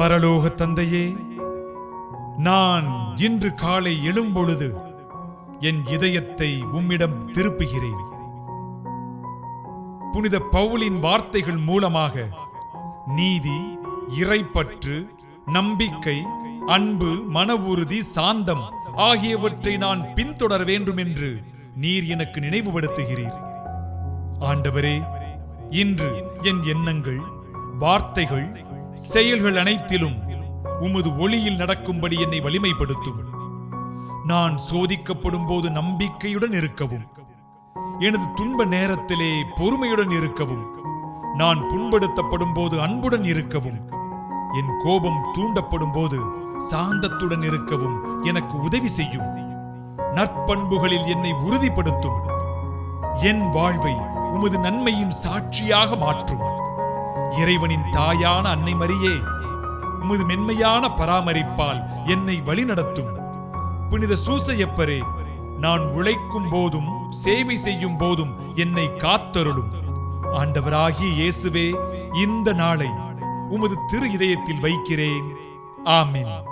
பரலோக தந்தையே நான் இன்று காலை எழும்பொழுது என் இதயத்தை உம்மிடம் திருப்புகிறேன். புனித பவுலின் வார்த்தைகள் மூலமாக நீதி இறைப்பற்று நம்பிக்கை அன்பு மன உறுதி சாந்தம் ஆகியவற்றை நான் பின்தொடர வேண்டும் என்று நீர் எனக்கு நினைவுபடுத்துகிறீர். ஆண்டவரே இன்று என் எண்ணங்கள் வார்த்தைகள் செயல்கள் அனைத்திலும் உமது ஒளியில் நடக்கும்படி என்னை வலிமைப்படுத்தும். நான் சோதிக்கப்படும் போது நம்பிக்கையுடன் இருக்கவும் எனது துன்ப நேரத்திலே பொறுமையுடன் இருக்கவும் நான் புண்படுத்தப்படும் போது அன்புடன் இருக்கவும் என் கோபம் தூண்டப்படும் போது சாந்தத்துடன் இருக்கவும் எனக்கு உதவி செய்யும். நற்பண்புகளில் என்னை உறுதிப்படுத்தும். என் வாழ்வை உமது நன்மையின் சாட்சியாக மாற்றும். இறைவனின் தாயான அன்னை மரியே உமது மென்மையான பராமரிப்பால் என்னை வழிநடத்தும். புனித சூசையப்பரே நான் உழைக்கும் போதும் சேவை செய்யும் போதும் என்னை காத்தருளும். ஆண்டவராகிய இயேசுவே இந்த நாளை உமது திரு இதயத்தில் வைக்கிறேன். ஆமென்.